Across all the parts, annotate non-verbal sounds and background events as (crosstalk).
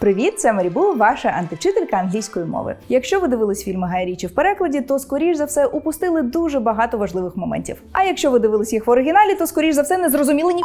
Привіт, це Марібу, ваша антивчителька англійської мови. Якщо ви дивились фільми Гай Річі в перекладі, то скоріш за все упустили дуже багато важливих моментів. А якщо ви дивились їх в оригіналі, то скоріш за все не зрозуміли ні.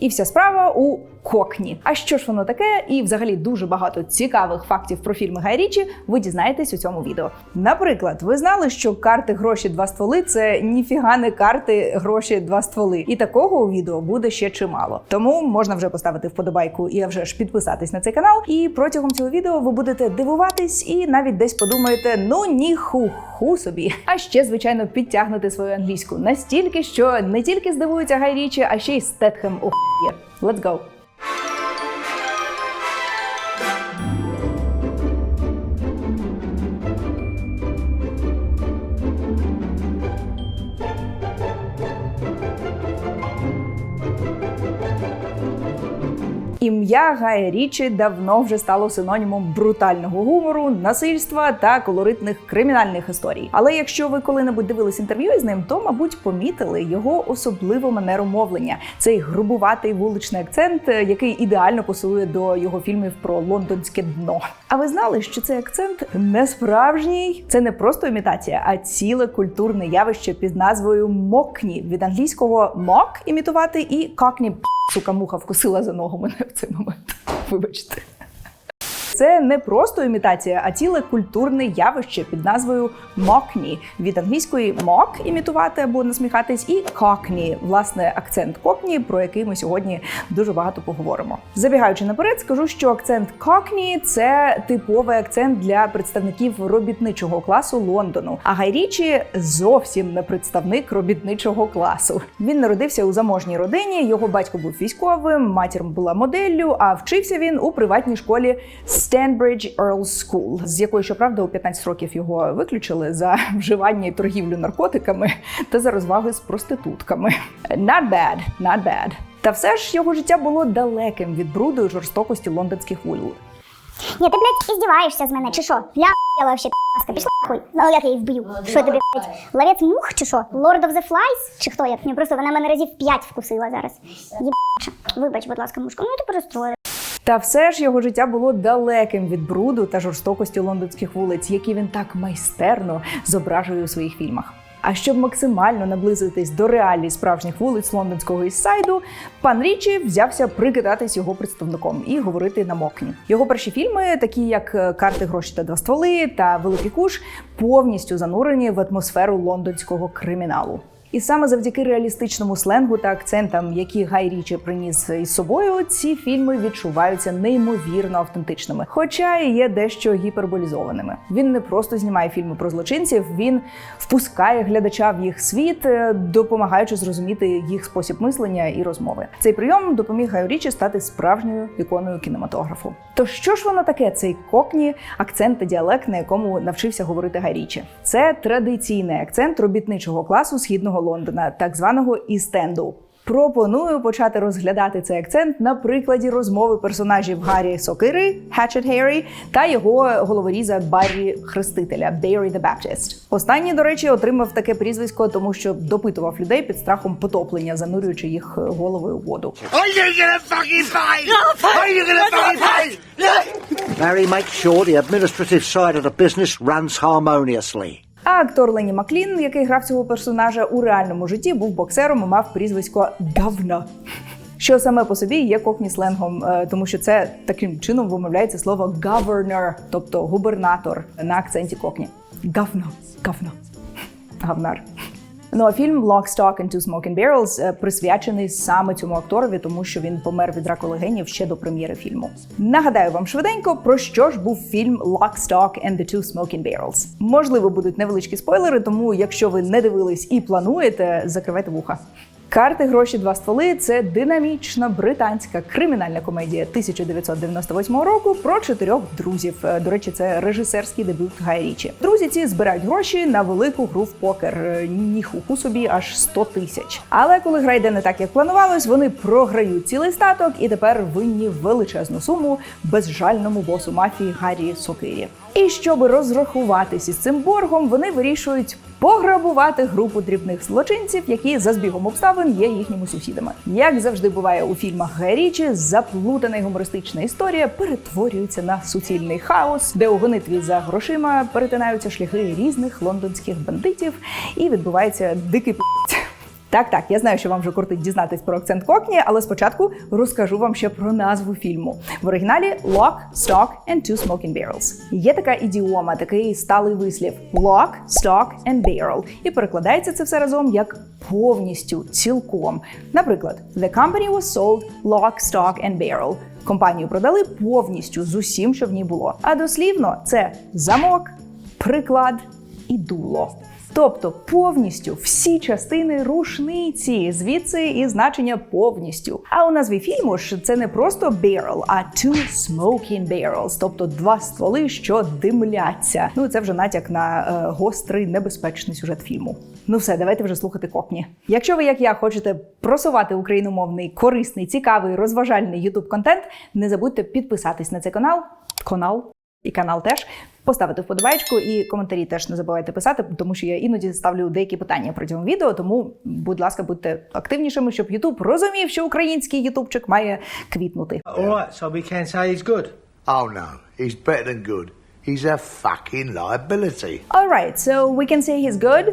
І вся справа у кокні. А що ж воно таке? І взагалі дуже багато цікавих фактів про фільми Гай Річі ви дізнаєтесь у цьому відео. Наприклад, ви знали, що карти гроші два стволи це ніфіга не карти гроші два стволи. І такого у відео буде ще чимало. Тому можна вже поставити вподобайку і вже ж підписатись на цей канал. І протягом цього відео ви будете дивуватись і навіть десь подумаєте: ну ні ху собі. А ще, звичайно, підтягнути свою англійську настільки, що не тільки здивується Гай Річі, а ще й Стетхем охує. Let's go! you Ім'я Гая Річі давно вже стало синонімом брутального гумору, насильства та колоритних кримінальних історій. Але якщо ви коли-небудь дивились інтерв'ю із ним, то мабуть помітили його особливу манеру мовлення. Цей грубуватий вуличний акцент, е, який ідеально пасує до його фільмів про лондонське дно. А ви знали, що цей акцент не справжній? Це не просто імітація, а ціле культурне явище під назвою мокні від англійського мок імітувати і кокні сука муха вкусила за ногу мене в цей. (laughs) Вибачте. Це не просто імітація, а ціле культурне явище під назвою мокні від англійської мок імітувати або насміхатись, і кокні, власне, акцент кокні, про який ми сьогодні дуже багато поговоримо. Забігаючи наперед, скажу, що акцент кокні це типовий акцент для представників робітничого класу Лондону. А Гай Річі зовсім не представник робітничого класу. Він народився у заможній родині. Його батько був військовим, матір була моделлю. А вчився він у приватній школі Stanbridge Earls School, з якої, щоправда, у 15 років його виключили за (laughs) вживання і торгівлю наркотиками та за розваги з проститутками. Not bad, not bad. Та все ж його життя було далеким від бруду і жорстокості лондонських вулиць. Ні, ти, блядь, іздіваєшся з мене, чи що? Ля я вообще пи***ска, пішла нахуй. Ну як я її вб'ю? Що тобі, блядь, ловець мух чи що? Lord of the Flies? Чи хто я? Ні, просто вона мене разів п'ять вкусила зараз. Єбача. Вибач, будь ласка, мушка, ну ти перестроїла. Та все ж його життя було далеким від бруду та жорстокості лондонських вулиць, які він так майстерно зображує у своїх фільмах. А щоб максимально наблизитись до реалій справжніх вулиць лондонського Іссайду, пан Річі взявся прикидатись його представником і говорити на мокні. Його перші фільми, такі як Карти гроші та два стволи та Великий куш, повністю занурені в атмосферу лондонського криміналу. І саме завдяки реалістичному сленгу та акцентам, які Гай Річі приніс із собою, ці фільми відчуваються неймовірно автентичними, хоча і є дещо гіперболізованими. Він не просто знімає фільми про злочинців, він впускає глядача в їх світ, е, допомагаючи зрозуміти їх спосіб мислення і розмови. Цей прийом допоміг Гаю Річі стати справжньою іконою кінематографу. То що ж воно таке? Цей кокні, акцент та діалект, на якому навчився говорити Гай Річі? Це традиційний акцент робітничого класу східного Лондона, так званого істенду. Пропоную почати розглядати цей акцент на прикладі розмови персонажів Гаррі Сокири Хатчет Гейрі та його головоріза Баррі Хрестителя Barry the Baptist. Останній, до речі, отримав таке прізвисько, тому що допитував людей під страхом потоплення, занурюючи їх голови у воду. Barry makes sure the administrative side of the business runs harmoniously. А актор Лені Маклін, який грав цього персонажа у реальному житті, був боксером і мав прізвисько Давна. Що саме по собі є кокні сленгом, е, тому що це таким чином вимовляється слово governor, тобто губернатор на акценті кокні. Гавно, гавно, гавнар. Ну а фільм Lock, Stock and Two Smoking Barrels е, присвячений саме цьому акторові, тому що він помер від раку легенів ще до прем'єри фільму. Нагадаю вам швиденько, про що ж був фільм Lock, Stock and the Two Smoking Barrels. Можливо, будуть невеличкі спойлери, тому якщо ви не дивились і плануєте, закривайте вуха. Карти, гроші, два стволи це динамічна британська кримінальна комедія 1998 року про чотирьох друзів. Е, До речі, це режисерський дебют Гая Річі. Друзі ці збирають гроші на велику гру в покер. Е, Ніхуху собі аж 100 тисяч. Але коли гра йде не так, як планувалось, вони програють цілий статок і тепер винні величезну суму безжальному босу мафії Гаррі Сокирі. І щоб розрахуватись із цим боргом, вони вирішують пограбувати групу дрібних злочинців, які за збігом обставин є їхніми сусідами. Як завжди буває у фільмах гарічі, заплутана гумористична історія перетворюється на суцільний хаос, де у гонитві за грошима перетинаються шляхи різних лондонських бандитів, і відбувається дикий п***ць. Так, так, я знаю, що вам вже кортить дізнатись про акцент Кокні, але спочатку розкажу вам ще про назву фільму. В оригіналі Lock, Stock and Two Smoking Barrels. Є така ідіома, такий сталий вислів Lock, Stock and Barrel. І перекладається це все разом як повністю, цілком. Наприклад, The company was sold lock, stock and barrel. Компанію продали повністю з усім, що в ній було. А дослівно це замок, приклад і дуло. Тобто повністю всі частини рушниці, звідси і значення повністю. А у назві фільму ж це не просто barrel, а two smoking barrels, тобто два стволи, що димляться. Ну це вже натяк на е, гострий небезпечний сюжет фільму. Ну все, давайте вже слухати кокні. Якщо ви, як я, хочете просувати україномовний, корисний, цікавий, розважальний youtube контент, не забудьте підписатись на цей канал, канал і канал теж. Поставити вподобайку і коментарі теж не забувайте писати, тому що я іноді ставлю деякі питання протягом відео. Тому, будь ласка, будьте активнішими, щоб Ютуб розумів, що український ютубчик має квітнути. All right, so we can say he's good. Oh no, he's better than good. He's a fucking liability. Alright, so we can say he's good?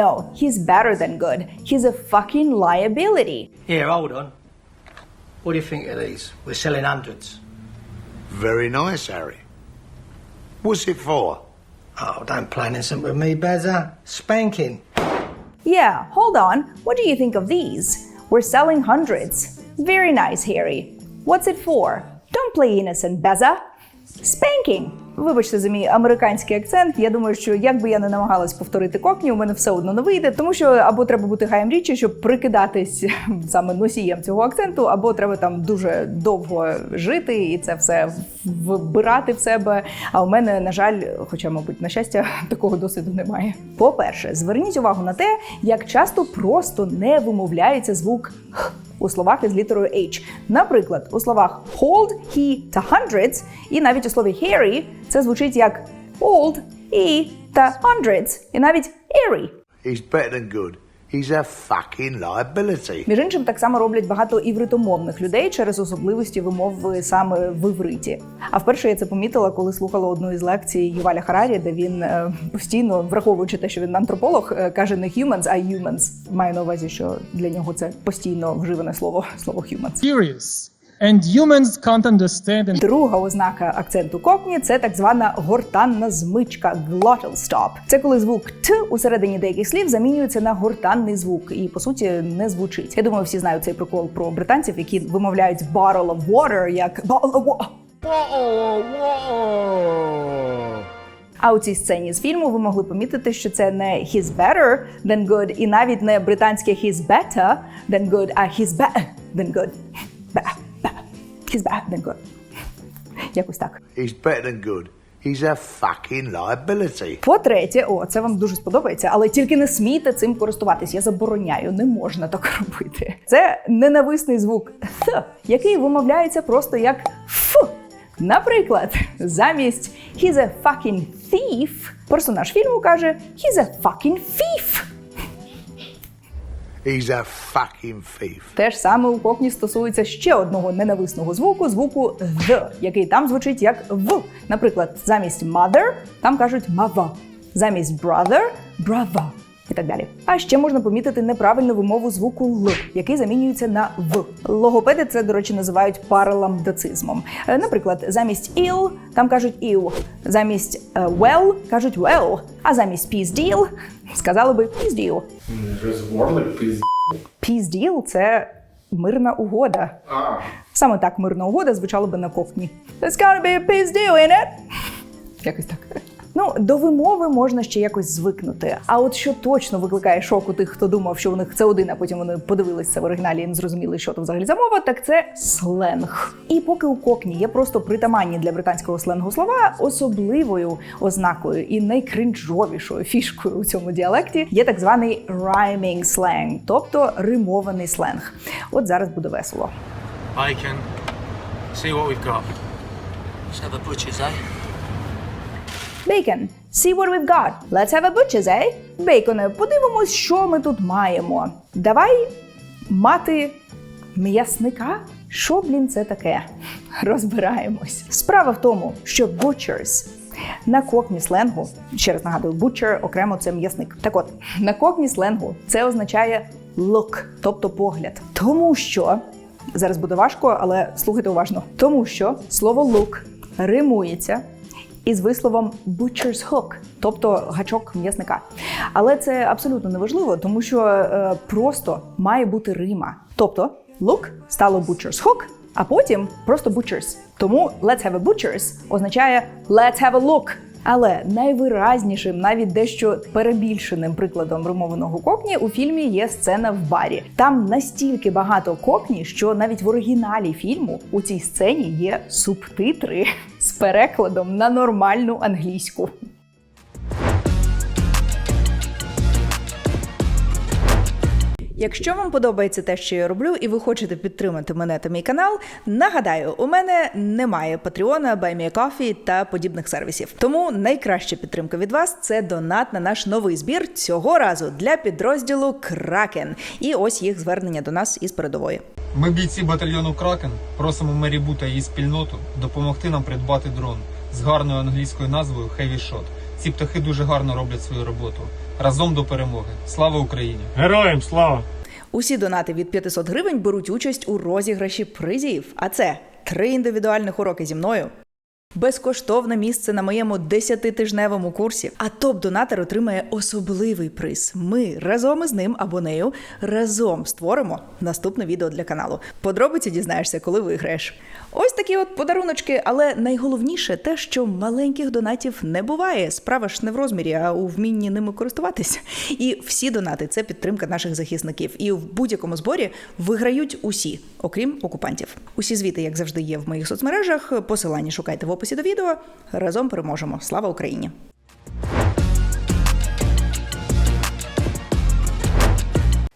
No, he's better than good. He's a fucking liability. Here, hold on. What do you think of these? We're selling hundreds. Very nice, Harry. What's it for? Oh, don't plan innocent with me, Bazza. Spanking. Yeah, hold on. What do you think of these? We're selling hundreds. Very nice, Harry. What's it for? Don't play innocent, Beza. Spanking. Вибачте за мій американський акцент. Я думаю, що як би я не намагалась повторити кокні, у мене все одно не вийде, тому що або треба бути гаєм річі, щоб прикидатись (laughs) саме носієм цього акценту, або треба там дуже довго жити і це все вбирати в себе. А у мене, на жаль, хоча, мабуть, на щастя, (laughs) такого досвіду немає. По-перше, зверніть увагу на те, як часто просто не вимовляється звук «х» у словах із літерою H. Наприклад, у словах hold, he та hundreds, і навіть у слові hairy це звучить як old, he та hundreds, і навіть airy. He's better than good. He's a fucking liability. Між іншим, так само роблять багато івритомовних людей через особливості вимови саме в івриті. А вперше я це помітила, коли слухала одну із лекцій Юваля Харарі, де він е, постійно, враховуючи те, що він антрополог, е, каже не humans, а humans. Маю на увазі, що для нього це постійно вживане слово слово humans. serious. And humans can't understand and Друга ознака акценту кокні це так звана гортанна змичка glottal stop. Це коли звук т у середині деяких слів замінюється на гортанний звук і по суті не звучить. Я думаю, всі знають цей прикол про британців, які вимовляють bottle of water як bottle of. А у цій сцені з фільму ви могли помітити, що це не he's better than good, і навіть не британське he's better than good, а he's better than good. He's better than good. (laughs) Якось так. He's better than good. He's a fucking liability. По-третє, о, це вам дуже сподобається, але тільки не смійте цим користуватись. Я забороняю, не можна так робити. Це ненависний звук th, який вимовляється просто як ф. Наприклад, замість he's a fucking thief, персонаж фільму каже he's a fucking thief. He's a fucking thief. Те ж саме у кокні стосується ще одного ненависного звуку звуку the, який там звучить як в. Наприклад, замість mother там кажуть mava, замість brother brother і так далі. А ще можна помітити неправильну вимову звуку л, який замінюється на в. Логопеди це, до речі, називають параламдацизмом. Е, Наприклад, замість ill там кажуть ill, замість е, well кажуть well, а замість peace deal сказали би peace deal. Peace deal – це мирна угода. Саме так мирна угода звучала би на кокні. There's gotta be a peace deal, in it? Якось так. Ну, до вимови можна ще якось звикнути. А от що точно викликає шок у тих, хто думав, що у них це один, а потім вони подивилися в оригіналі і не зрозуміли, що то взагалі за мова, так це сленг. І поки у кокні є просто притаманні для британського сленгу слова, особливою ознакою і найкринжовішою фішкою у цьому діалекті є так званий rhyming slang, тобто римований сленг. От зараз буде весело. Bacon. See what we've got. Let's have a butcher's, eh? Bacon. See what we've got. Let's have a butcher's, eh? Бейконе, подивимось, що ми тут маємо. Давай мати м'ясника. Що, блін, це таке? (laughs) Розбираємось. Справа в тому, що butchers на кокні сленгу, ще раз нагадую, butcher окремо це м'ясник. Так от, на кокні сленгу це означає look, тобто погляд. Тому що зараз буде важко, але слухайте уважно. Тому що слово look римується із висловом butcher's hook, тобто гачок м'ясника. Але це абсолютно неважливо, тому що е, просто має бути рима. Тобто look стало butcher's hook, а потім просто butchers. Тому let's have a butchers означає let's have a look. Але найвиразнішим, навіть дещо перебільшеним прикладом римованого кокні у фільмі є сцена в барі. Там настільки багато кокні, що навіть в оригіналі фільму у цій сцені є субтитри з перекладом на нормальну англійську. Якщо вам подобається те, що я роблю, і ви хочете підтримати мене та мій канал, нагадаю, у мене немає Патреона, BuyMeACoffee та подібних сервісів. Тому найкраща підтримка від вас це донат на наш новий збір цього разу для підрозділу Кракен. І ось їх звернення до нас із передової. Ми, бійці батальйону Кракен, просимо Мері Бу та її спільноту допомогти нам придбати дрон з гарною англійською назвою Heavy Shot. Ці птахи дуже гарно роблять свою роботу. Разом до перемоги. Слава Україні! Героям слава! Усі донати від 500 гривень беруть участь у розіграші призів. А це три індивідуальних уроки зі мною. Безкоштовне місце на моєму 10-тижневому курсі. А топ-донатор отримає особливий приз. Ми разом із ним або нею разом створимо наступне відео для каналу. Подробиці дізнаєшся, коли виграєш. Ось такі от подаруночки, але найголовніше те, що маленьких донатів не буває. Справа ж не в розмірі, а у вмінні ними користуватися. І всі донати це підтримка наших захисників. І в будь-якому зборі виграють усі, окрім окупантів. Усі звіти, як завжди, є в моїх соцмережах. Посилання шукайте в описі до відео. Разом переможемо. Слава Україні!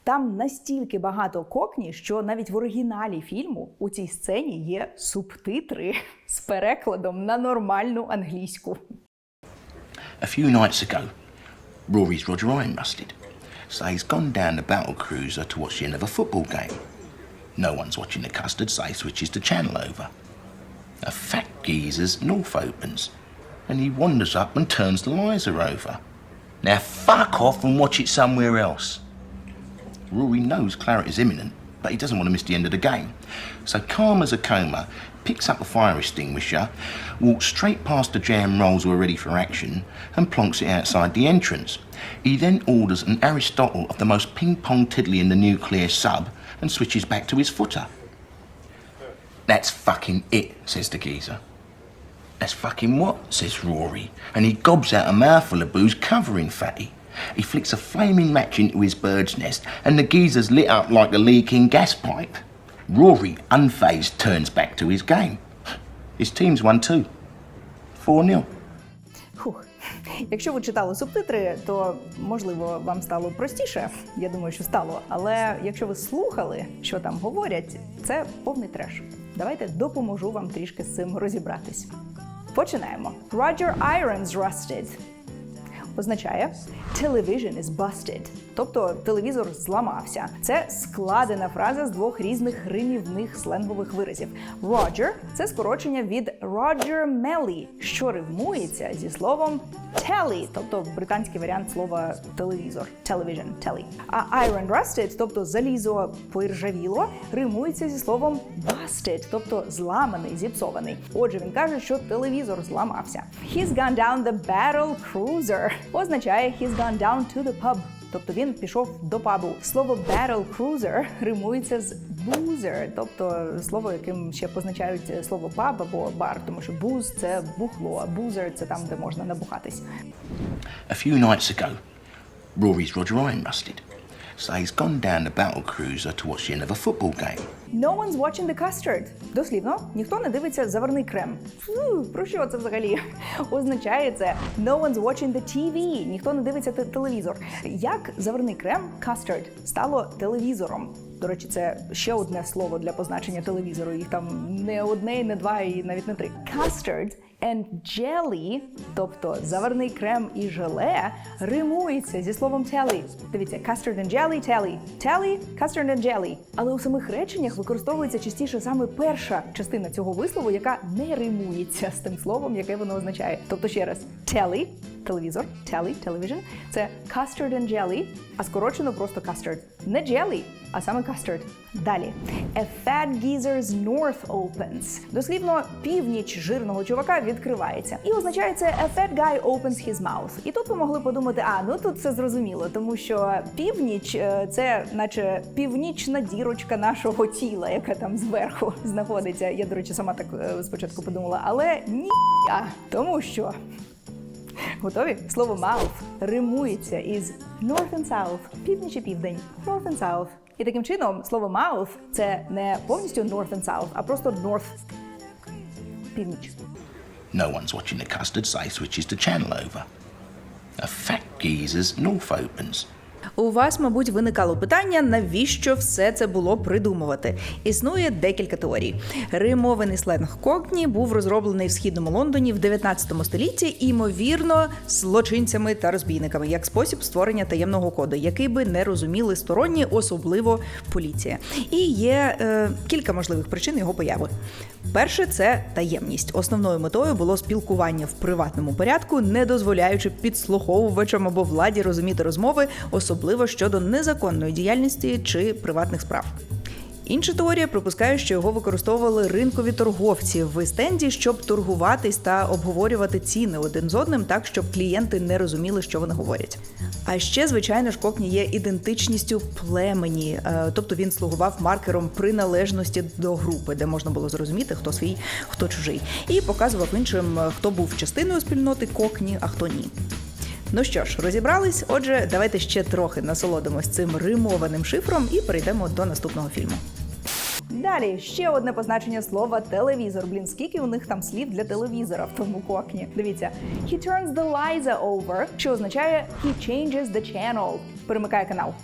Там настільки багато кокні, що навіть в оригіналі фільму у цій сцені є субтитри з перекладом на нормальну англійську. A few nights ago, Rory's Roger Iron rusted. So he's gone down the battle cruiser to watch the end of a football game. No one's watching the custard, so he switches the channel over. A fat geezer's north opens, and he wanders up and turns the lighter over. Now fuck off and watch it somewhere else. Rory knows claret is imminent, but he doesn't want to miss the end of the game. So calm as a coma, picks up a fire extinguisher, walks straight past the jam rolls who are ready for action, and plonks it outside the entrance. He then orders an Aristotle of the most ping-pong tiddly in the nuclear sub and switches back to his footer. That's fucking it, says the geezer. That's fucking what? says Rory, and he gobs out a mouthful of booze covering Fatty. He flicks a flaming match into his bird's nest, and the geezer's lit up like a leaking gas pipe. Rory, unfazed, turns back to his game. His team's won too. 4 0. Якщо ви читали субтитри, то можливо вам стало простіше. Я думаю, що стало. Але якщо ви слухали, що там говорять, це повний треш. Давайте допоможу вам трішки з цим розібратись. Починаємо. Roger Irons rusted означає television is busted, тобто телевізор зламався. Це складена фраза з двох різних римівних сленгових виразів. Roger – це скорочення від Roger Melly, що римується зі словом telly, тобто британський варіант слова телевізор, television, telly. А iron rusted, тобто залізо поіржавіло, римується зі словом busted, тобто зламаний, зіпсований. Отже, він каже, що телевізор зламався. He's gone down the battle cruiser означає he's gone down to the pub. Тобто він пішов до пабу. Слово «barrel cruiser (laughs) римується з boozer, тобто слово, яким ще позначають слово паб або бар, тому що booze – це бухло, а boozer – це там, де можна набухатись. A few nights ago, Rory's Roger Ryan rusted. So he's gone down the battle cruiser to watch the end of a football game. No one's watching the custard. Дослівно, ніхто не дивиться заварний крем. Фу, про що це взагалі? (laughs) Означає це no one's watching the TV. Ніхто не дивиться те- телевізор. Як заварний крем custard стало телевізором? До речі, це ще одне слово для позначення телевізору. Їх там не одне, не два, і навіть не три. Custard and jelly, тобто заварний крем і желе, римується зі словом telly. Дивіться, custard and jelly, telly. Telly, custard and jelly. Але у самих реченнях використовується частіше саме перша частина цього вислову, яка не римується з тим словом, яке воно означає. Тобто ще раз, telly, телевізор, telly, television, це custard and jelly, а скорочено просто custard. Не jelly, а саме custard. Далі. A fat geezer's north opens. Дослівно, північ жирного чувака відкривається. І означає це a fat guy opens his mouth. І тут ви могли подумати, а ну тут все зрозуміло, тому що північ е, це наче північна дірочка нашого тіла, яка там зверху знаходиться. Я, до речі, сама так е, спочатку подумала, але ні, тому що Готові? Слово mouth римується із north and south, північ і південь, north and south. І таким чином слово mouth це не повністю north and south, а просто north, північ. No one's watching the custard, say switches the channel over. A fat geezer's north opens. У вас, мабуть, виникало питання, навіщо все це було придумувати. Існує декілька теорій. Римований сленг Кокні був розроблений в східному Лондоні в 19 столітті, ймовірно, злочинцями та розбійниками, як спосіб створення таємного коду, який би не розуміли сторонні, особливо поліція. І є е, кілька можливих причин його появи. Перше це таємність. Основною метою було спілкування в приватному порядку, не дозволяючи підслуховувачам або владі розуміти розмови, особливо щодо незаконної діяльності чи приватних справ. Інша теорія припускає, що його використовували ринкові торговці в Істенді, щоб торгуватись та обговорювати ціни один з одним, так щоб клієнти не розуміли, що вони говорять. А ще, звичайно ж, кокні є ідентичністю племені, е, тобто він слугував маркером приналежності до групи, де можна було зрозуміти, хто свій, хто чужий, і показував іншим, е, хто був частиною спільноти кокні, а хто ні. Ну що ж, розібрались. Отже, давайте ще трохи насолодимось цим римованим шифром і перейдемо до наступного фільму. Далі ще одне позначення слова телевізор. Блін, скільки у них там слів для телевізора в тому кокні. Дивіться, he turns the Liza over, що означає he changes the channel. Перемикає канал.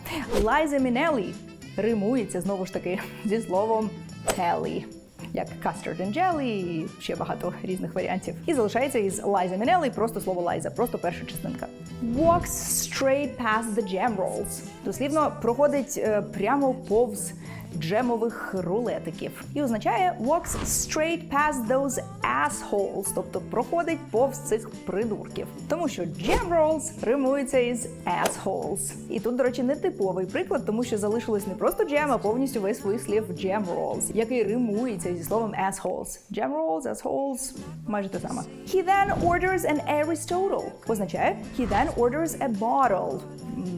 Liza Minnelli римується знову ж таки зі словом telly. Як custard and jelly ще багато різних варіантів. І залишається із Liza Minnelli просто слово Liza, просто перша частинка. Walks straight past the jam rolls. Дослівно проходить е, прямо повз джемових рулетиків. І означає walks straight past those assholes, тобто проходить повз цих придурків. Тому що jam rolls римується із assholes. І тут, до речі, не типовий приклад, тому що залишилось не просто jam, а повністю весь вислів jam rolls, який римується зі словом assholes. Jam rolls, assholes, майже те саме. He then orders an Aristotle. Означає he then orders a bottle.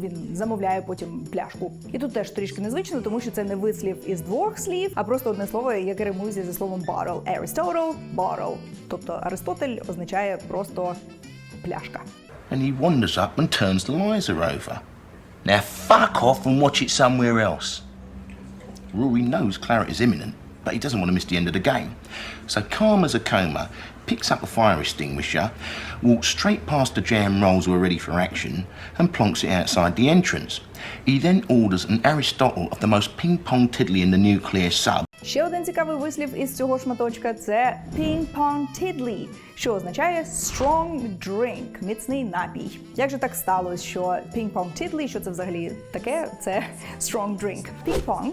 Він замовляє потім пляшку. І тут теж трішки незвично, тому що це не вислів із двох слів, а просто одне слово, яке римується зі словом bottle. Aristotle, bottle. Тобто Аристотель означає просто пляшка. And he wanders up and turns the Liza over. Now fuck off and watch it somewhere else. Rory knows Claret is imminent, but he doesn't want to miss the end of the game. So calm as a coma, picks up a fire extinguisher, walks straight past the jam rolls who are ready for action, and plonks it outside the entrance. He then orders an Aristotle of the most ping-pong tiddly in the nuclear sub, Ще один цікавий вислів із цього шматочка це ping-pong tiddly, що означає strong drink, міцний напій. Як же так сталося, що ping-pong tiddly, що це взагалі таке? Це strong drink. Ping-pong,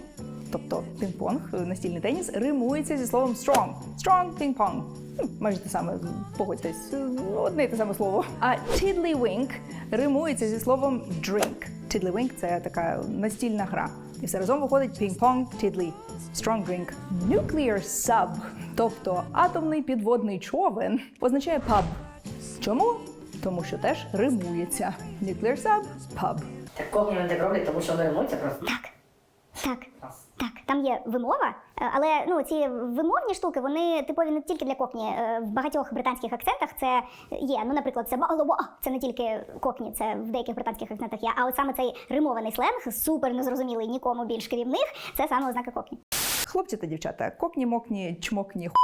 тобто пінг-понг, настільний теніс, римується зі словом strong. Strong ping-pong. Ну, Майже те саме, погодьтесь, одне й те саме слово. А tiddlywink римується зі словом drink. Tiddlywink – це така настільна гра. І все разом виходить ping-pong, tiddly, strong drink. Nuclear sub, тобто атомний підводний човен, означає pub. Чому? Тому що теж римується. Nuclear sub, pub. Так вони так роблять, тому що вони ремонтуються просто. Так. Так. Так, там є вимова, е, але ну ці вимовні штуки вони типові не тільки для кокні. Е, В багатьох британських акцентах це є. Ну, наприклад, це «бало-бо», це не тільки кокні, це в деяких британських акцентах є. А от саме цей римований сленг, супер незрозумілий нікому більш крім них, це саме ознака кокні. Хлопці та дівчата, кокні, мокні, чмокні, ху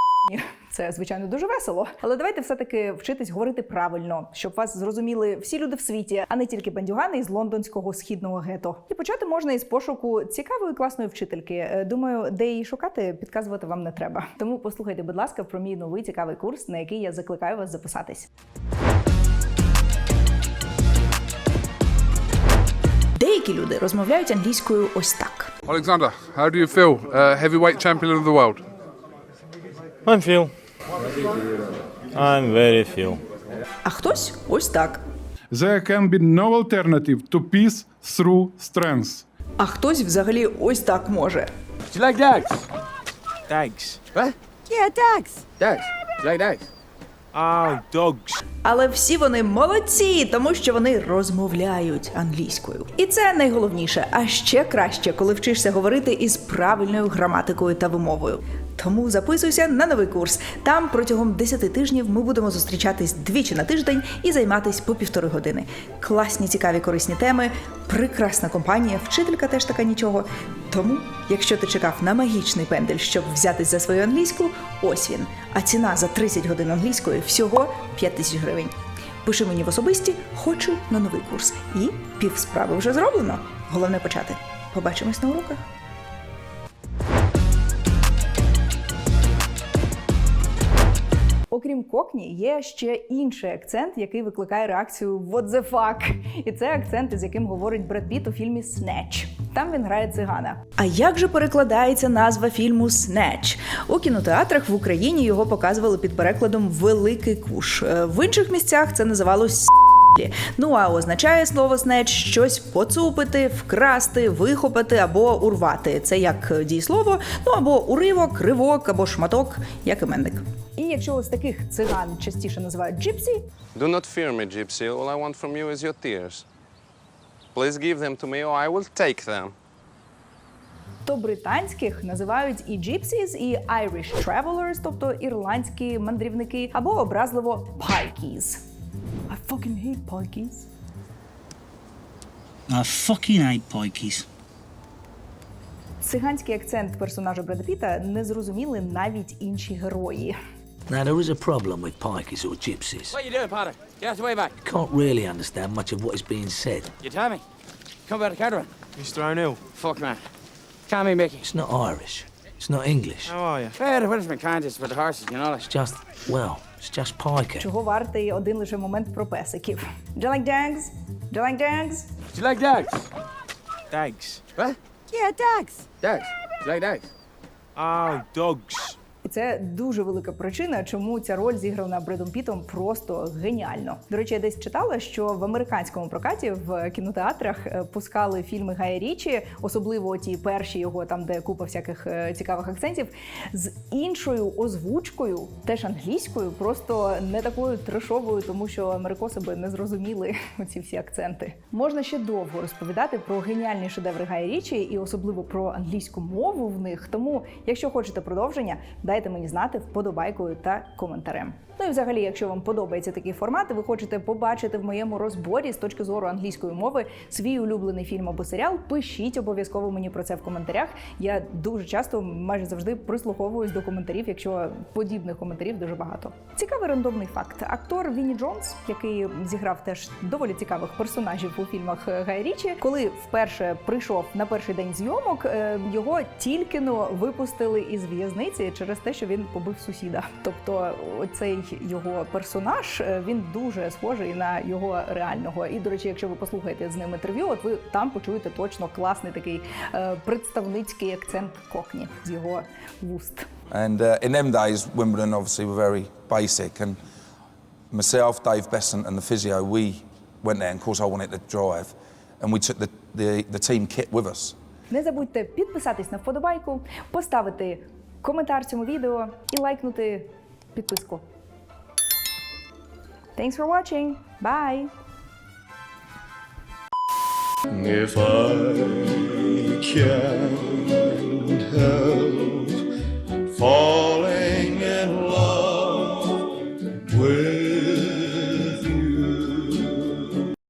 Це звичайно дуже весело. Але давайте все-таки вчитись говорити правильно, щоб вас зрозуміли всі люди в світі, а не тільки бандюгани із лондонського східного гето. І почати можна із пошуку цікавої класної вчительки. Е, Думаю, де її шукати, підказувати вам не треба. Тому послухайте, будь ласка, про мій новий цікавий курс, на який я закликаю вас записатись. Деякі люди розмовляють англійською ось так. Alexander, how do you feel? Uh, heavyweight champion of the world. I'm Phil. I'm very Phil. А хтось ось так. There can be no alternative to peace through strength. А хтось взагалі ось так може. Do you like dogs? Thanks. What? Yeah, dogs. Dogs. Do you like dogs? Oh, dogs. Але всі вони молодці, тому що вони розмовляють англійською. І це найголовніше. А ще краще, коли вчишся говорити із правильною граматикою та вимовою. Тому записуйся на новий курс. Там протягом 10 тижнів ми будемо зустрічатись двічі на тиждень і займатись по півтори години. Класні, цікаві, корисні теми, прекрасна компанія, вчителька теж така нічого. Тому, якщо ти чекав на магічний пендель, щоб взятись за свою англійську, ось він. А ціна за 30 годин англійської всього 5 тисяч гривень. Пиши мені в особисті, хочу на новий курс. І пів справи вже зроблено. Головне почати. Побачимось на уроках. Окрім кокні, є ще інший акцент, який викликає реакцію «What the fuck?». І це акцент, із яким говорить Бред Піт у фільмі «Снеч». Там він грає цигана. А як же перекладається назва фільму «Снеч»? У кінотеатрах в Україні його показували під перекладом Великий куш. Е, В інших місцях це називалось. Ну а означає слово снеч щось поцупити, вкрасти, вихопити або урвати. Це як дієслово, ну або уривок, ривок або шматок, як іменник. Якщо ось таких циган частіше називають джипсі, Do not fear me, Gypsy. All I want from you is your tears. Please give them to me, or I will take them. то британських називають і gypsies, і Irish travelers, тобто ірландські мандрівники, або образливо pikeys. I fucking hate pikeys. I fucking hate pikeys. Циганський акцент персонажа Бреда Піта не зрозуміли навіть інші герої. Now, there is a problem with pikeys or gypsies. What you doing, Potter? Get out the way back. You can't really understand much of what is being said. You tell me. Come about the caravan. Mr. O'Neill, Fuck, man. Call me Mickey. It's not Irish. It's not English. how are you? Fair, the Welshman can't just for the horses, you know that. It's just, well, it's just piker. Чого вартий один лише момент про песиків? Do you like dogs? Do you like dogs? Do you like dogs? Thanks. What? Yeah, dogs. Dogs. Do you like dogs? Oh, dogs. Це дуже велика причина, чому ця роль зіграна Бредом Пітом просто геніально. До речі, я десь читала, що в американському прокаті в кінотеатрах е, пускали фільми Гая Річі, особливо ті перші його, там де купа всяких е, цікавих акцентів, з іншою озвучкою, теж англійською, просто не такою трешовою, тому що америкоси би не зрозуміли (laughs) оці всі акценти. Можна ще довго розповідати про геніальні шедеври Гая Річі і особливо про англійську мову в них. Тому, якщо хочете продовження, дайте мені знати вподобайкою та коментарем. Ну і взагалі, якщо вам подобається такий формат, ви хочете побачити в моєму розборі з точки зору англійської мови свій улюблений фільм або серіал, пишіть обов'язково мені про це в коментарях. Я дуже часто, майже завжди, прислуховуюсь до коментарів, якщо подібних коментарів дуже багато. Цікавий рандомний факт: актор Вінні Джонс, який зіграв теж доволі цікавих персонажів у фільмах Гай Річі, коли вперше прийшов на перший день зйомок, е, його тільки но випустили із в'язниці через те, що він побив сусіда. Тобто, оцей його персонаж е, він дуже схожий на його реального. І до речі, якщо ви послухаєте з ним інтерв'ю, от ви там почуєте точно класний такий е, представницький акцент кокні з його вуст. And uh, in them days, Wimbledon obviously were very basic. And myself, Dave Besant, and the physio, we went there. And of course, I wanted to drive, and we took the, the, the team kit with us. Не забудьте підписатись на вподобайку, поставити коментар цьому відео і лайкнути підписку. Thanks for watching. Bye! If I can't help